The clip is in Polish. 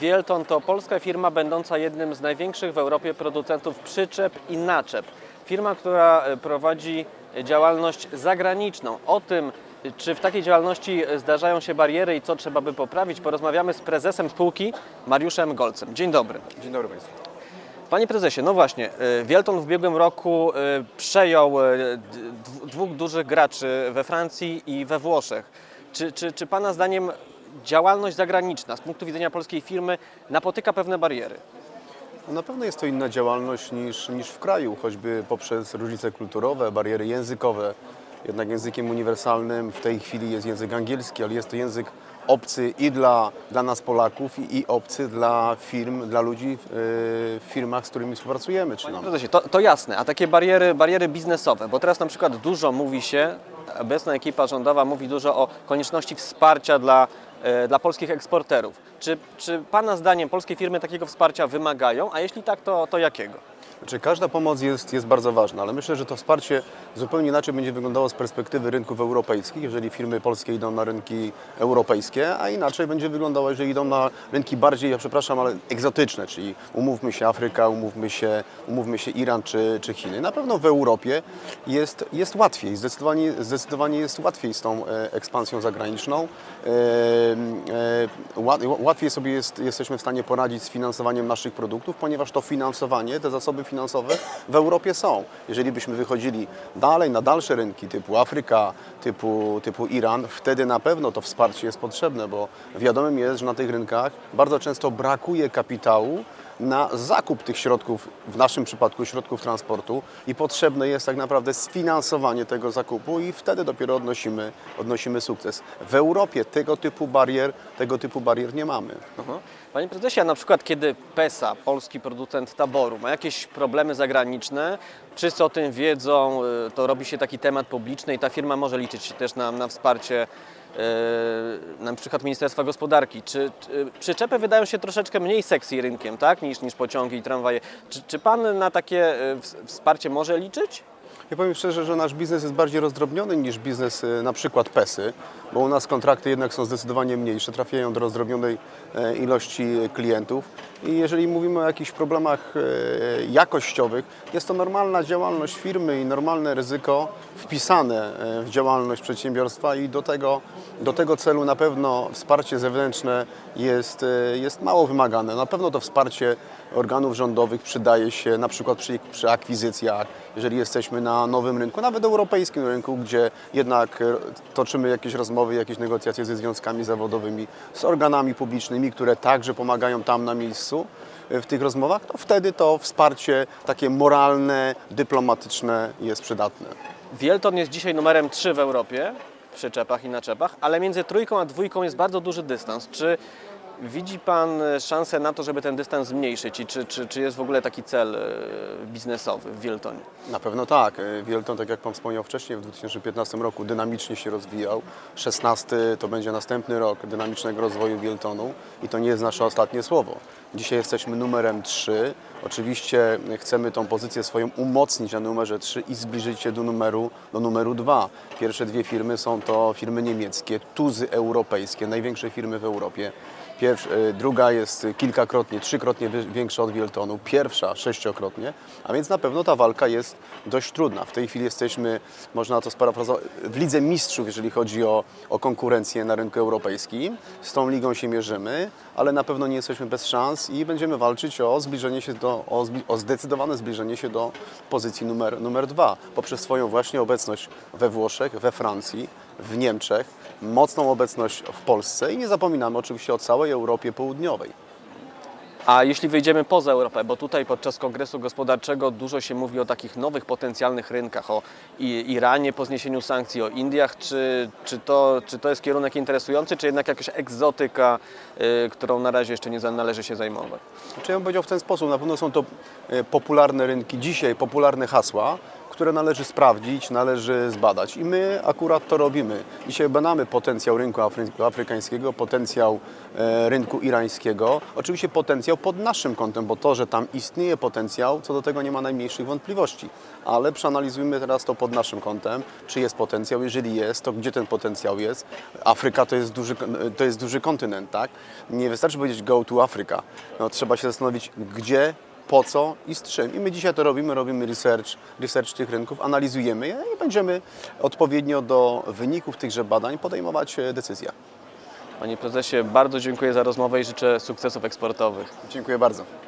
Wielton to polska firma będąca jednym z największych w Europie producentów przyczep i naczep. Firma, która e, prowadzi działalność zagraniczną. O tym, czy w takiej działalności zdarzają się bariery i co trzeba by poprawić, porozmawiamy z prezesem spółki Mariuszem Golcem. Dzień dobry. Dzień dobry Państwu. Panie prezesie, no właśnie, y, Wielton w ubiegłym roku y, przejął dwóch dużych graczy we Francji i we Włoszech. Czy, czy, czy Pana zdaniem działalność zagraniczna z punktu widzenia polskiej firmy napotyka pewne bariery? Na pewno jest to inna działalność niż, niż w kraju, choćby poprzez różnice kulturowe, bariery językowe. Jednak językiem uniwersalnym w tej chwili jest język angielski, ale jest to język obcy i dla, dla nas Polaków, i, i obcy dla firm, dla ludzi w, w firmach, z którymi współpracujemy. Czy nam. prezesie, to, to jasne, a takie bariery, bariery biznesowe, bo teraz na przykład dużo mówi się, obecna ekipa rządowa mówi dużo o konieczności wsparcia dla, e, dla polskich eksporterów. Czy, czy Pana zdaniem polskie firmy takiego wsparcia wymagają, a jeśli tak, to, to jakiego? Znaczy, każda pomoc jest, jest bardzo ważna, ale myślę, że to wsparcie zupełnie inaczej będzie wyglądało z perspektywy rynków europejskich, jeżeli firmy polskie idą na rynki europejskie, a inaczej będzie wyglądało, jeżeli idą na rynki bardziej, ja przepraszam, ale egzotyczne, czyli umówmy się Afryka, umówmy się, umówmy się Iran czy, czy Chiny. Na pewno w Europie jest, jest łatwiej, zdecydowanie, zdecydowanie jest łatwiej z tą e, ekspansją zagraniczną. E, e, łat- Łatwiej sobie jest, jesteśmy w stanie poradzić z finansowaniem naszych produktów, ponieważ to finansowanie, te zasoby finansowe w Europie są. Jeżeli byśmy wychodzili dalej na dalsze rynki typu Afryka, typu, typu Iran, wtedy na pewno to wsparcie jest potrzebne, bo wiadomym jest, że na tych rynkach bardzo często brakuje kapitału na zakup tych środków, w naszym przypadku środków transportu i potrzebne jest tak naprawdę sfinansowanie tego zakupu i wtedy dopiero odnosimy, odnosimy sukces. W Europie tego typu barier, tego typu barier nie mamy. Aha. Panie prezesie, a na przykład kiedy PESA, polski producent taboru, ma jakieś problemy zagraniczne, wszyscy o tym wiedzą, y, to robi się taki temat publiczny i ta firma może liczyć też na, na wsparcie y, na przykład Ministerstwa Gospodarki. Czy, czy przyczepy wydają się troszeczkę mniej sexy rynkiem, tak, niż, niż pociągi i tramwaje. Czy, czy Pan na takie y, ws- wsparcie może liczyć? Ja powiem szczerze, że nasz biznes jest bardziej rozdrobniony niż biznes e, na przykład PESY, bo u nas kontrakty jednak są zdecydowanie mniejsze, trafiają do rozdrobnionej e, ilości klientów i jeżeli mówimy o jakichś problemach e, jakościowych, jest to normalna działalność firmy i normalne ryzyko wpisane e, w działalność przedsiębiorstwa i do tego, do tego celu na pewno wsparcie zewnętrzne jest, e, jest mało wymagane. Na pewno to wsparcie organów rządowych przydaje się na przykład przy, przy akwizycjach, jeżeli jesteśmy na nowym rynku, nawet europejskim rynku, gdzie jednak e, toczymy jakieś rozmowy, jakieś negocjacje ze związkami zawodowymi, z organami publicznymi, które także pomagają tam na miejscu e, w tych rozmowach, to wtedy to wsparcie takie moralne, dyplomatyczne jest przydatne. Wielton jest dzisiaj numerem 3 w Europie w przyczepach i naczepach, ale między trójką a dwójką jest bardzo duży dystans. Czy widzi Pan e, szansę na to, żeby ten dystans zmniejszyć i czy, czy, czy jest w ogóle taki cel e, biznesowy w Wieltonie? Na pewno tak. E, Wielton, tak jak Pan wspomniał wcześniej, w 2015 roku dynamicznie się rozwijał. 16 to będzie następny rok dynamicznego rozwoju Wieltonu i to nie jest nasze ostatnie słowo. Dzisiaj jesteśmy numerem 3. Oczywiście chcemy tą pozycję swoją umocnić na numerze 3 i zbliżyć się do numeru, do numeru 2. Pierwsze dwie firmy są to firmy niemieckie, tuzy europejskie, największe firmy w Europie. Pierwsza, y, druga jest kilkakrotnie, trzykrotnie większa od Wieltonu, pierwsza sześciokrotnie, a więc na pewno ta walka jest dość trudna. W tej chwili jesteśmy, można to sparafrazować, w lidze mistrzów, jeżeli chodzi o, o konkurencję na rynku europejskim. Z tą ligą się mierzymy, ale na pewno nie jesteśmy bez szans i będziemy walczyć o zbliżenie się do, o, zbli- o zdecydowane zbliżenie się do pozycji numer, numer dwa, poprzez swoją właśnie obecność we Włoszech, we Francji, w Niemczech, mocną obecność w Polsce i nie zapominamy oczywiście o całej Europie Południowej. A jeśli wyjdziemy poza Europę, bo tutaj podczas Kongresu Gospodarczego dużo się mówi o takich nowych potencjalnych rynkach, o Iranie po zniesieniu sankcji, o Indiach, czy, czy, to, czy to jest kierunek interesujący, czy jednak jakaś egzotyka, y, którą na razie jeszcze nie należy się zajmować? Znaczy ja bym powiedział w ten sposób, na pewno są to e, popularne rynki, dzisiaj popularne hasła, które należy sprawdzić, należy zbadać. I my akurat to robimy. Dzisiaj badamy potencjał rynku afry- afrykańskiego, potencjał e, rynku irańskiego. Oczywiście potencjał pod naszym kątem, bo to, że tam istnieje potencjał, co do tego nie ma najmniejszych wątpliwości. Ale przeanalizujmy teraz to pod naszym kątem, czy jest potencjał. Jeżeli jest, to gdzie ten potencjał jest? Afryka to jest duży, to jest duży kontynent, tak? Nie wystarczy powiedzieć go to Africa. No, trzeba się zastanowić, gdzie po co i z czym. I my dzisiaj to robimy, robimy research, research tych rynków, analizujemy je i będziemy odpowiednio do wyników tychże badań podejmować e, decyzje. Panie prezesie, bardzo dziękuję za rozmowę i życzę sukcesów eksportowych. Dziękuję bardzo.